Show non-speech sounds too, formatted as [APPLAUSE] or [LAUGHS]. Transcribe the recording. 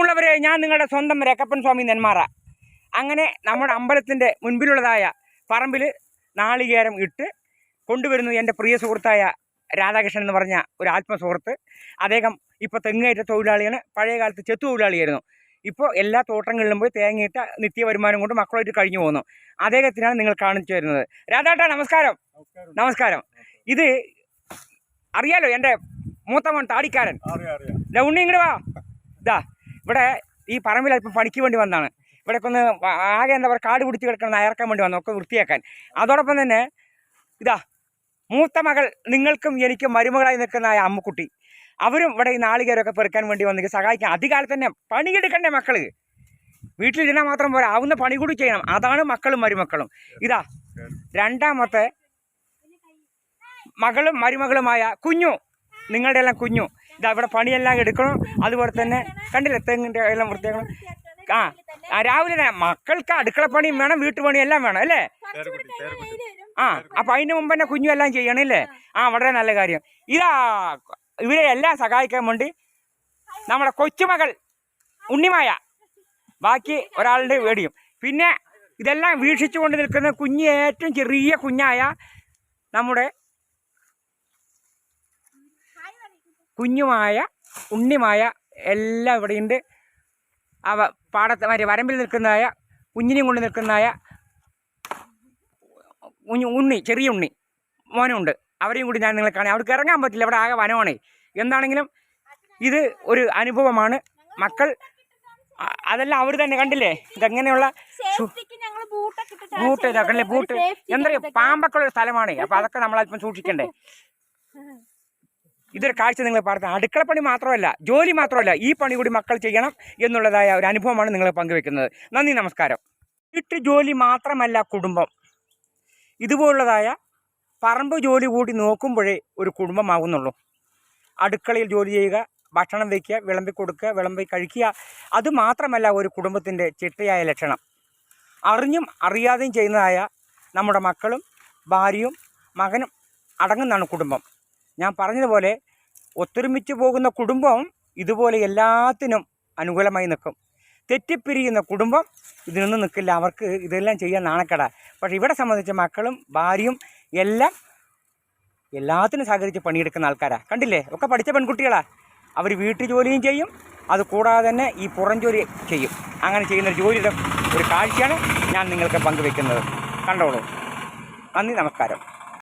പ്രിയമുള്ളവരെ ഞാൻ നിങ്ങളുടെ സ്വന്തം രക്കപ്പൻ സ്വാമി നെന്മാറ. അങ്ങനെ നമ്മുടെ അമ്പലത്തിന്റെ മുൻപിലുള്ളതായ പറമ്പിൽ നാളികേരം ഇട്ട് കൊണ്ടുവരുന്നു എന്റെ പ്രിയ സുഹൃത്തായ രാധാകൃഷ്ണൻ എന്ന് പറഞ്ഞ ഒരു ആത്മസുഹൃത്ത്. അദ്ദേഹം ഇപ്പോൾ തെങ്ങേറ്റ തൊഴിലാളിയാണ് പഴയ കാലത്ത് ചെത്തു തൊഴിലാളിയായിരുന്നു. ഇപ്പോൾ എല്ലാ തോട്ടങ്ങളിലും പോയി തേങ്ങയിട്ട നിത്യ വരുമാനം കൊണ്ട് മക്കളായിട്ട് കഴിഞ്ഞു പോകുന്നു. അദ്ദേഹത്തിനാണ് നിങ്ങൾ കാണിച്ചു വരുന്നത് രാധാട്ടാ നമസ്കാരം. നമസ്കാരം. ഇത് അറിയാലോ എന്റെ മൂത്തമൺ താടിക്കാരൻ. ഉണ്ണി ഇങ്ങോട്ട് വാ. ഇതാ ഇവിടെ ഈ പറമ്പിൽ അല്പം പണിക്ക് വേണ്ടി വന്നതാണ് ഇവിടെ ഒന്ന് ആകെ എന്താ പറയുക കാട് പിടിച്ച് കിടക്കണം അയർക്കാൻ വേണ്ടി വന്നു. ഒക്കെ വൃത്തിയാക്കാൻ. അതോടൊപ്പം തന്നെ ഇതാ മൂത്ത മകൾ നിങ്ങൾക്കും എനിക്കും മരുമകളായി നിൽക്കുന്ന ആ അമ്മക്കുട്ടി. അവരും ഇവിടെ ഈ നാളികേരൊക്കെ പെറുക്കാൻ വേണ്ടി വന്നെങ്കിൽ സഹായിക്കാം. അധികാലത്ത് തന്നെ പണിയെടുക്കണ്ടേ മക്കൾ? വീട്ടിലിരുന്നാൽ മാത്രം പോരാ. ആവുന്ന പണി കൂടി ചെയ്യണം. അതാണ് മക്കളും മരുമക്കളും. ഇതാ രണ്ടാമത്തെ മകളും മരുമകളുമായ കുഞ്ഞു. നിങ്ങളുടെ എല്ലാം കുഞ്ഞു. ഇതാ ഇവിടെ പണിയെല്ലാം എടുക്കണം. അതുപോലെ തന്നെ കണ്ടില്ലേ തെങ്ങിന്റെ എല്ലാം വൃത്തിയാക്കണം. ആ രാവിലെ തന്നെ മക്കൾക്ക് അടുക്കളപ്പണിയും വേണം വീട്ടുപണിയും എല്ലാം വേണം അല്ലേ? ആ അപ്പം അതിന് മുമ്പ് തന്നെ കുഞ്ഞു എല്ലാം ചെയ്യണം അല്ലേ ആ വളരെ നല്ല കാര്യം. ഇതാ ഇവരെ എല്ലാം സഹായിക്കാൻ വേണ്ടി നമ്മുടെ കൊച്ചുമകൾ ഉണ്ണിമായ. ബാക്കി ഒരാളുടെ വേടിയും. പിന്നെ ഇതെല്ലാം വീക്ഷിച്ചുകൊണ്ട് നിൽക്കുന്ന കുഞ്ഞ് ഏറ്റവും ചെറിയ കുഞ്ഞായ നമ്മുടെ കുഞ്ഞുമായ ഉണ്ണിമായ എല്ലാം ഇവിടെയുണ്ട് അവ പാടത്ത് മറ്റേ വരമ്പിൽ നിൽക്കുന്നതായ കുഞ്ഞിനെയും കൊണ്ട് നിൽക്കുന്നതായ കുഞ്ഞു ഉണ്ണി ചെറിയ ഉണ്ണി മോനുണ്ട്. അവരെയും കൂടി ഞാൻ നിങ്ങളെ കാണാം. അവർക്ക് ഇറങ്ങാൻ പറ്റില്ല. അവിടെ ആകെ വനമാണേ. എന്താണെങ്കിലും ഇത് ഒരു അനുഭവമാണ്. മക്കൾ അതെല്ലാം അവർ തന്നെ കണ്ടില്ലേ? ഇതെങ്ങനെയുള്ള ബൂട്ട് ഇതാക്കണല്ലേ ബൂട്ട് safety എന്താ പറയുക പാമ്പൊക്കെ ഉള്ള സ്ഥലമാണ്. അപ്പം അതൊക്കെ നമ്മൾ അല്പം സൂക്ഷിക്കണ്ടേ? [LAUGHS] ഇതൊരു കാഴ്ച നിങ്ങൾ പറഞ്ഞത് അടുക്കളപ്പണി മാത്രമല്ല ജോലി മാത്രമല്ല ഈ പണി കൂടി മക്കൾ ചെയ്യണം എന്നുള്ളതായ ഒരു അനുഭവമാണ് നിങ്ങൾ പങ്കുവെക്കുന്നത്. നന്ദി നമസ്കാരം. വീട്ടു ജോലി മാത്രമല്ല കുടുംബം. ഇതുപോലുള്ളതായ പറമ്പ് ജോലി കൂടി നോക്കുമ്പോഴേ ഒരു കുടുംബമാകുന്നുള്ളൂ അടുക്കളയിൽ ജോലി ചെയ്യുക ഭക്ഷണം വയ്ക്കുക വിളമ്പി കൊടുക്കുക വിളമ്പി കഴിക്കുക അത് മാത്രമല്ല ഒരു കുടുംബത്തിന്റെ ചിട്ടയായ ലക്ഷണം. അറിഞ്ഞും അറിയാതെയും ചെയ്യുന്നതായ നമ്മുടെ മക്കളും ഭാര്യയും മകനും അടങ്ങുന്നതാണ് കുടുംബം. ഞാൻ പറഞ്ഞതുപോലെ ഒത്തൊരുമിച്ച് പോകുന്ന കുടുംബം ഇതുപോലെ എല്ലാത്തിനും അനുകൂലമായി നിൽക്കും. തെറ്റിപ്പിരിയുന്ന കുടുംബം ഇതിനൊന്നും നിൽക്കില്ല. അവർക്ക് ഇതെല്ലാം ചെയ്യാൻ നാണക്കട. പക്ഷേ ഇവിടെ സംബന്ധിച്ച് മക്കളും ഭാര്യയും എല്ലാം എല്ലാത്തിനും സഹകരിച്ച് പണിയെടുക്കുന്ന ആൾക്കാരാണ് കണ്ടില്ലേ? ഒക്കെ പഠിച്ച പെൺകുട്ടികളാണ് അവർ വീട്ടു ജോലിയും ചെയ്യും. അത് കൂടാതെ തന്നെ ഈ പുറം ജോലി ചെയ്യും. അങ്ങനെ ചെയ്യുന്ന ജോലിയുടെ ഒരു കാഴ്ചയാണ് ഞാൻ നിങ്ങൾക്ക് പങ്കുവെക്കുന്നത്. കണ്ടോളൂ. നന്ദി നമസ്കാരം.